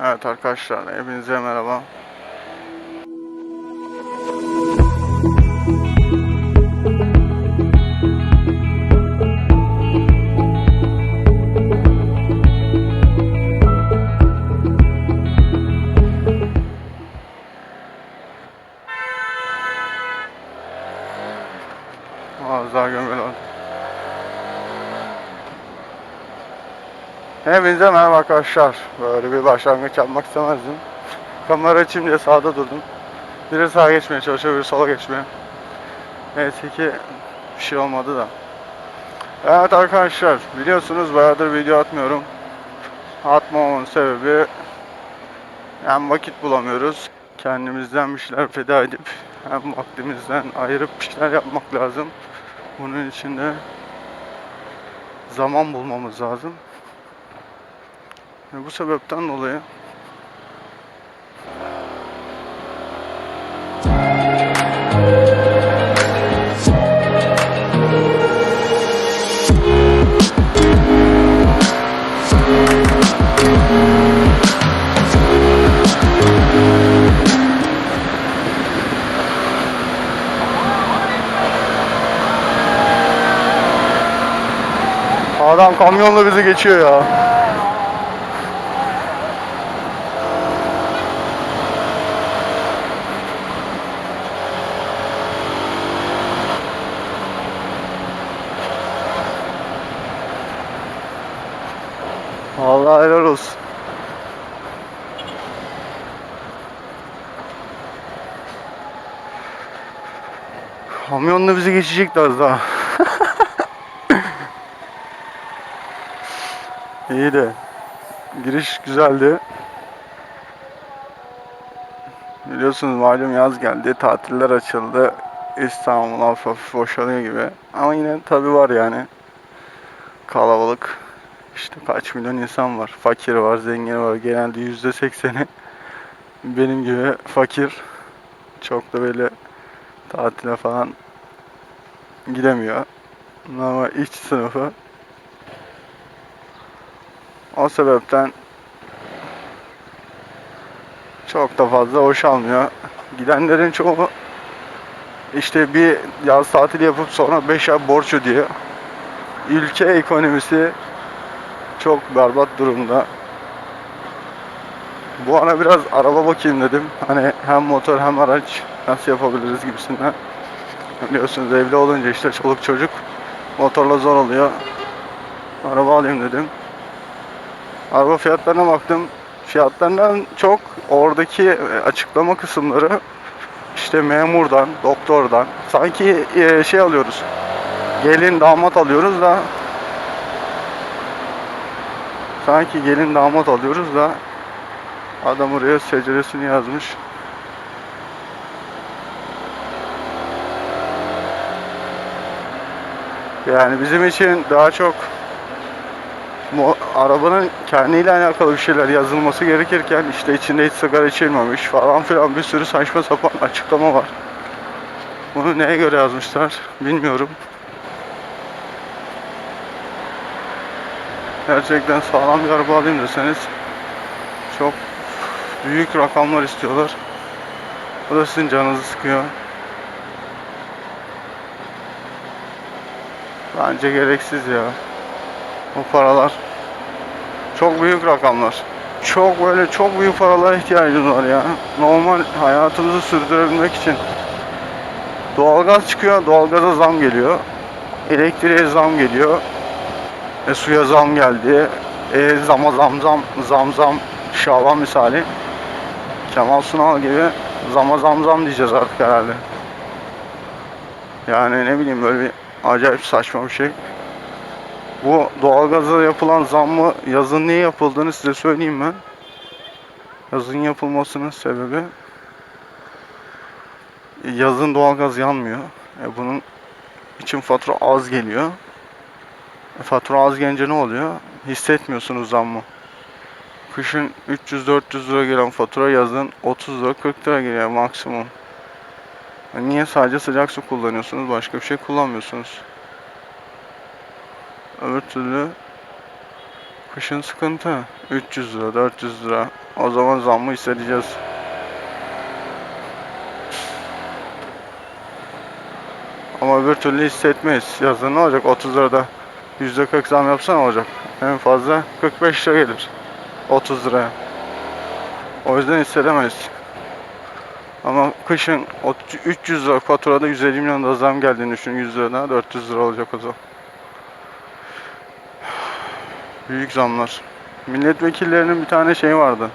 Evet arkadaşlar hepinize merhaba. Ağızlar gömül oldu. Hepinize merhaba arkadaşlar. Böyle bir başlangıç yapmak istemezdim. Kamera açayım diye sağda durdum. Biri sağa geçmeye çalışıyor, biri sola geçmeye. Neyse ki bir şey olmadı da. Evet arkadaşlar, biliyorsunuz bayağıdır video atmıyorum. Atmamamın sebebi hem vakit bulamıyoruz. Kendimizden bir şeyler feda edip hem vaktimizden ayırıp bir şeyler yapmak lazım. Bunun için de zaman bulmamız lazım. Ve bu sebepten dolayı adam kamyonla bizi geçiyor ya. Vallahi helal olsun. Kamyonla bizi geçecekti az daha. İyi de giriş güzeldi. Biliyorsunuz malum yaz geldi, tatiller açıldı. İstanbul hafif boşalıyor gibi. Ama yine tabi var yani. Kalabalık. İşte kaç milyon insan var. Fakir var, zengin var. Genelde yüzde sekseni benim gibi fakir. Çok da böyle tatile falan gidemiyor. Ama iç sınıfı o sebepten çok da fazla hoş almıyor. Gidenlerin çoğu işte bir yaz tatili yapıp sonra 5 ay borç ödüyor. Ülke ekonomisi çok berbat durumda. Bu ara biraz araba bakayım dedim. Hani hem motor hem araç nasıl yapabiliriz gibisinden. Biliyorsunuz evli olunca işte çoluk çocuk motorla zor oluyor. Araba alayım dedim. Araba fiyatlarına baktım. Fiyatlarından çok oradaki açıklama kısımları işte memurdan, doktordan sanki e, şey alıyoruz. Gelin damat alıyoruz da sanki gelin damat alıyoruz da adam oraya seceresini yazmış. Yani bizim için daha çok arabanın kendiyle alakalı bir şeyler yazılması gerekirken işte içinde hiç sigara içilmemiş falan filan bir sürü saçma sapan açıklama var. Bunu neye göre yazmışlar bilmiyorum. Gerçekten sağlam bir araba alayım deseniz çok büyük rakamlar istiyorlar. Bu da sizin canınızı sıkıyor. Bence gereksiz ya. O paralar çok büyük rakamlar. Çok böyle çok büyük paralara ihtiyacımız var ya. Normal hayatımızı sürdürebilmek için. Doğalgaz çıkıyor, doğalgaza zam geliyor. Elektriğe zam geliyor. E suya zam geldi. E zama zam zam zam zam şaban misali. Kemal Sunal gibi zama zam zam diyeceğiz artık herhalde. Yani ne bileyim böyle bir acayip saçma bir şey. Bu doğalgaza yapılan zammı yazın niye yapıldığını size söyleyeyim ben. Yazın yapılmasının sebebi yazın doğalgaz yanmıyor. E bunun için fatura az geliyor. Fatura az gelince ne oluyor? Hissetmiyorsunuz zammı. Kışın 300-400 lira gelen fatura yazın 30 lira 40 lira geliyor maksimum. Niye sadece sıcak su kullanıyorsunuz? Başka bir şey kullanmıyorsunuz. Öbür türlü Kışın sıkıntı. 300 lira, 400 lira. O zaman zammı hissedeceğiz. Ama öbür türlü hissetmeyiz. Yazın ne olacak? 30 lirada %40 zam yapsan olacak. En fazla 45 lira gelir. 30 liraya. O yüzden hissedemeyiz. Ama kışın o 300 lira faturada 150 milyon da zam geldiğini düşün. 100 liradan 400 lira olacak o zaman. Büyük zamlar. Milletvekillerinin bir tane şeyi vardı.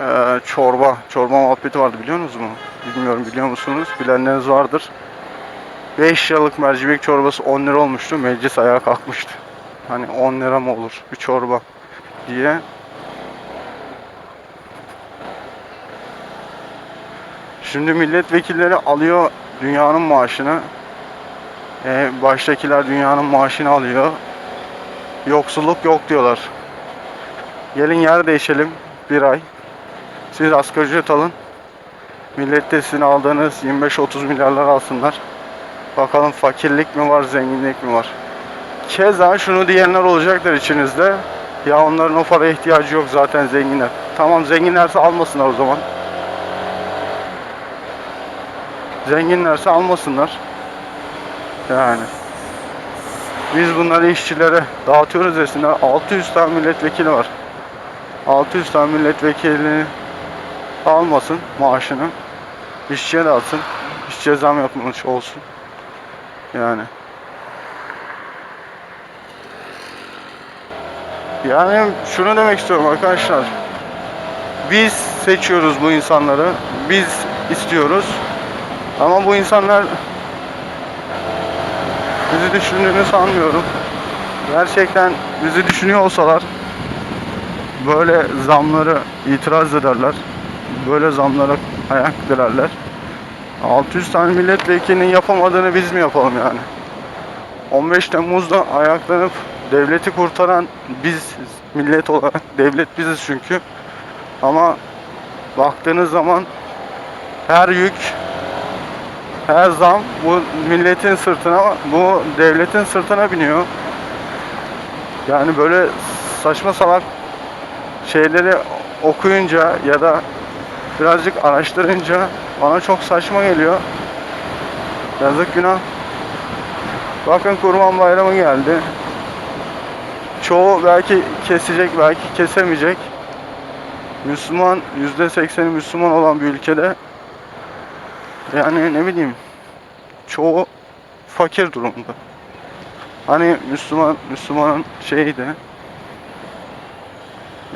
Ee, çorba, çorba muhabbeti vardı biliyor musunuz mu? Bilmiyorum biliyor musunuz? Bilenleriniz vardır. 5 liralık mercimek çorbası 10 lira olmuştu. Meclis ayağa kalkmıştı. Hani 10 lira mı olur bir çorba diye. Şimdi milletvekilleri alıyor dünyanın maaşını. Ee, baştakiler dünyanın maaşını alıyor. Yoksulluk yok diyorlar. Gelin yer değişelim bir ay. Siz asgari ücret alın. Millet de sizin aldığınız 25-30 milyarlar alsınlar. Bakalım fakirlik mi var, zenginlik mi var? Keza şunu diyenler olacaktır içinizde. Ya onların o paraya ihtiyacı yok zaten zenginler. Tamam zenginlerse almasınlar o zaman. Zenginlerse almasınlar. Yani. Biz bunları işçilere dağıtıyoruz desinler. 600 tane milletvekili var. 600 tane milletvekili almasın maaşını. İşçiye dağıtsın. İşçiye zam yapılmış olsun. Yani. Yani şunu demek istiyorum arkadaşlar. Biz seçiyoruz bu insanları. Biz istiyoruz. Ama bu insanlar bizi düşündüğünü sanmıyorum. Gerçekten bizi düşünüyor olsalar böyle zamları itiraz ederler. Böyle zamlara ayak direrler. 600 tane milletvekilinin yapamadığını biz mi yapalım yani? 15 Temmuz'da ayaklanıp devleti kurtaran biz millet olarak devlet biziz çünkü. Ama baktığınız zaman her yük her zam bu milletin sırtına bu devletin sırtına biniyor. Yani böyle saçma salak şeyleri okuyunca ya da birazcık araştırınca bana çok saçma geliyor. Yazık günah. Bakın Kurban Bayramı geldi. Çoğu belki kesecek, belki kesemeyecek. Müslüman, %80'i Müslüman olan bir ülkede yani ne bileyim çoğu fakir durumda. Hani Müslüman, Müslümanın şeyi de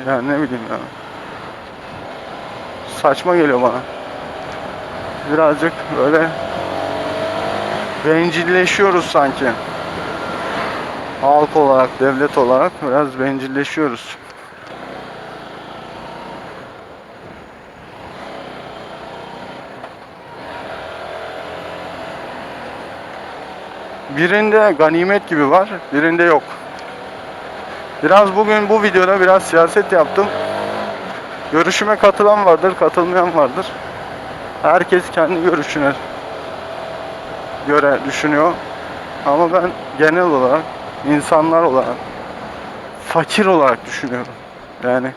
yani ne bileyim ya. Saçma geliyor bana. Birazcık böyle bencilleşiyoruz sanki. Halk olarak, devlet olarak biraz bencilleşiyoruz. Birinde ganimet gibi var, birinde yok. Biraz bugün bu videoda biraz siyaset yaptım. Görüşüme katılan vardır, katılmayan vardır. Herkes kendi görüşüne göre düşünüyor. Ama ben genel olarak insanlar olarak fakir olarak düşünüyorum. Yani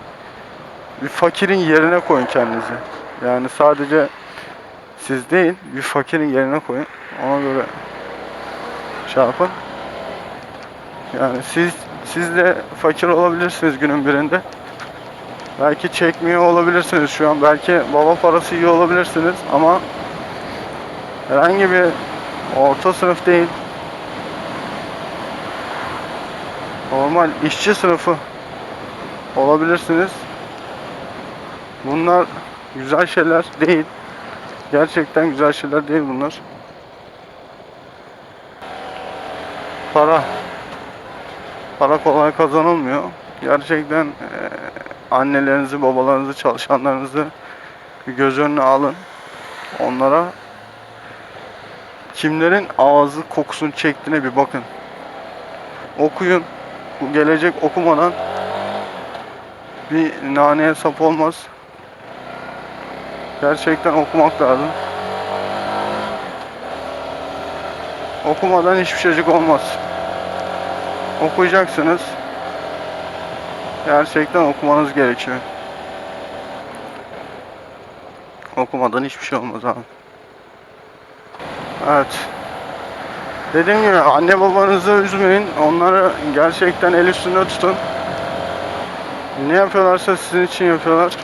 bir fakirin yerine koyun kendinizi. Yani sadece siz değil, bir fakirin yerine koyun. Ona göre şey yapın. Yani siz siz de fakir olabilirsiniz günün birinde. Belki çekmiyor olabilirsiniz şu an. Belki baba parası yiyor olabilirsiniz ama herhangi bir orta sınıf değil. Normal işçi sınıfı olabilirsiniz. Bunlar güzel şeyler değil. Gerçekten güzel şeyler değil bunlar. Para para kolay kazanılmıyor. Gerçekten eee, annelerinizi, babalarınızı, çalışanlarınızı göz önüne alın. Onlara kimlerin ağzı kokusunu çektiğine bir bakın. Okuyun. Bu gelecek okumadan bir naneye sap olmaz. Gerçekten okumak lazım. Okumadan hiçbir şeycik olmaz. Okuyacaksınız. Gerçekten okumanız gerekiyor. Okumadan hiçbir şey olmaz abi. Evet. Dediğim gibi anne babanızı üzmeyin. Onları gerçekten el üstünde tutun. Ne yapıyorlarsa sizin için yapıyorlar.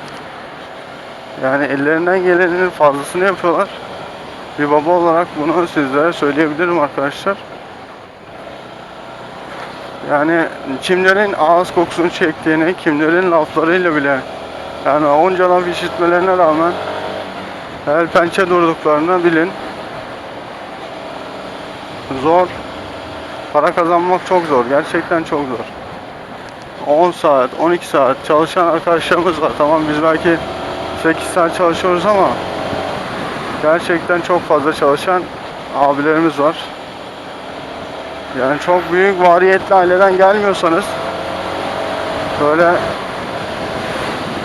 Yani ellerinden gelenin fazlasını yapıyorlar. Bir baba olarak bunu sizlere söyleyebilirim arkadaşlar. Yani kimlerin ağız kokusunu çektiğini, kimlerin laflarıyla bile yani onca laf işitmelerine rağmen el pençe durduklarını bilin. Zor. Para kazanmak çok zor. Gerçekten çok zor. 10 saat, 12 saat çalışan arkadaşlarımız var. Tamam biz belki 8 saat çalışıyoruz ama gerçekten çok fazla çalışan abilerimiz var. Yani çok büyük variyetli aileden gelmiyorsanız böyle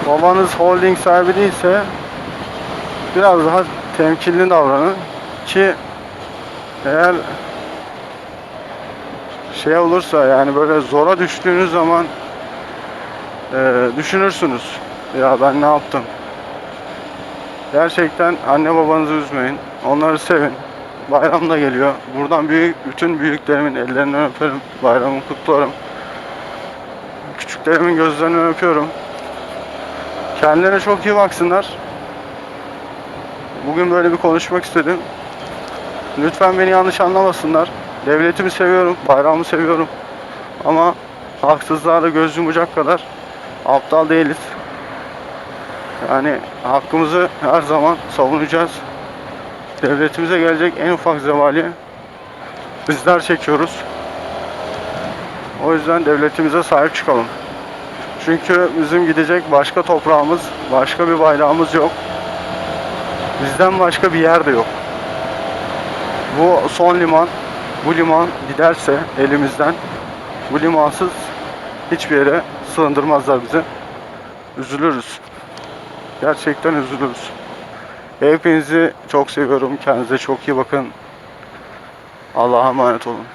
babanız holding sahibi değilse biraz daha temkinli davranın ki eğer şey olursa yani böyle zora düştüğünüz zaman eee, düşünürsünüz. Ya ben ne yaptım? Gerçekten anne babanızı üzmeyin onları sevin bayram da geliyor buradan büyük bütün büyüklerimin ellerinden öperim bayramı kutlarım küçüklerimin gözlerinden öpüyorum kendilerine çok iyi baksınlar bugün böyle bir konuşmak istedim Lütfen beni yanlış anlamasınlar. Devletimi seviyorum, bayrağımı seviyorum. Ama haksızlığa da göz yumacak kadar aptal değiliz. Yani hakkımızı her zaman savunacağız. Devletimize gelecek en ufak zevali bizler çekiyoruz. O yüzden devletimize sahip çıkalım. Çünkü bizim gidecek başka toprağımız, başka bir bayrağımız yok. Bizden başka bir yer de yok. Bu son liman, bu liman giderse elimizden, bu limansız hiçbir yere sığındırmazlar bizi. Üzülürüz. Gerçekten üzülürüz. Hepinizi çok seviyorum. Kendinize çok iyi bakın. Allah'a emanet olun.